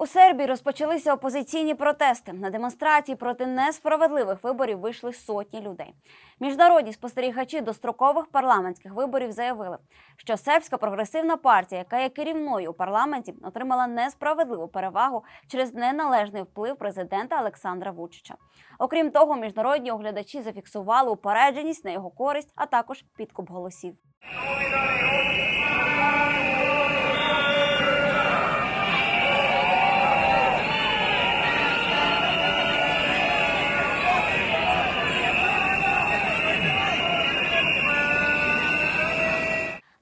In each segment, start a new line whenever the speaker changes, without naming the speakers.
У Сербії розпочалися опозиційні протести. На демонстрації проти несправедливих виборів вийшли сотні людей. Міжнародні спостерігачі дострокових парламентських виборів заявили, що сербська прогресивна партія, яка є керівною у парламенті, отримала несправедливу перевагу через неналежний вплив президента Олександра Вучича. Окрім того, міжнародні оглядачі зафіксували упередженість на його користь, а також підкуп голосів.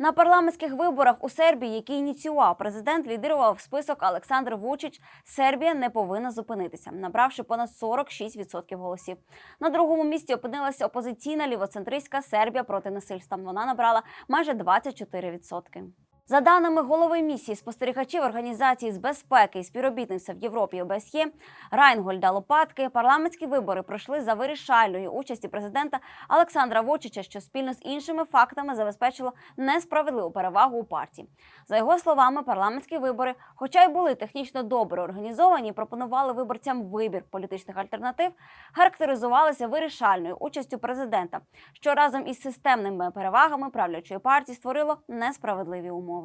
На парламентських виборах у Сербії, які ініціював президент, лідирував список Олександр Вучич. Сербія не повинна зупинитися, набравши понад 46% голосів. На другому місці опинилася опозиційна лівоцентристська Сербія проти насильства. Вона набрала майже 24%. За даними голови місії спостерігачів організації з безпеки і співробітництва в Європі ОБСЄ Райнгольда Лопатки, парламентські вибори пройшли за вирішальної участі президента Олександра Вучича, що спільно з іншими фактами забезпечило несправедливу перевагу у партії. За його словами, парламентські вибори, хоча й були технічно добре організовані, пропонували виборцям вибір політичних альтернатив, характеризувалися вирішальною участю президента, що разом із системними перевагами правлячої партії створило несправедливі умови.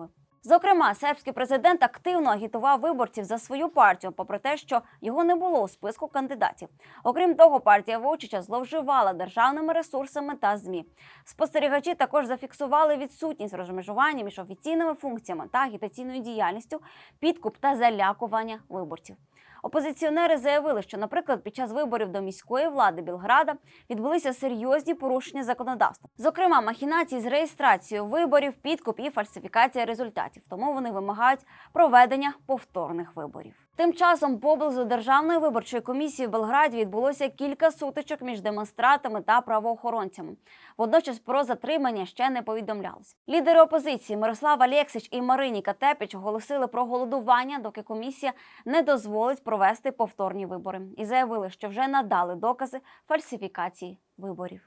Зокрема, сербський президент активно агітував виборців за свою партію, попри те, що його не було у списку кандидатів. Окрім того, партія Вовчича зловживала державними ресурсами та змі. Спостерігачі також зафіксували відсутність розмежування між офіційними функціями та агітаційною діяльністю, підкуп та залякування виборців. Опозиціонери заявили, що, наприклад, під час виборів до міської влади Білграда відбулися серйозні порушення законодавства, зокрема махінації з реєстрацією виборів, підкуп і фальсифікація результатів. Тому вони вимагають проведення повторних виборів. Тим часом поблизу державної виборчої комісії в Белграді відбулося кілька сутичок між демонстратами та правоохоронцями. Водночас про затримання ще не повідомлялось. Лідери опозиції Мирослав Алєксич і Марині Катепіч оголосили про голодування, доки комісія не дозволить провести повторні вибори, і заявили, що вже надали докази фальсифікації виборів.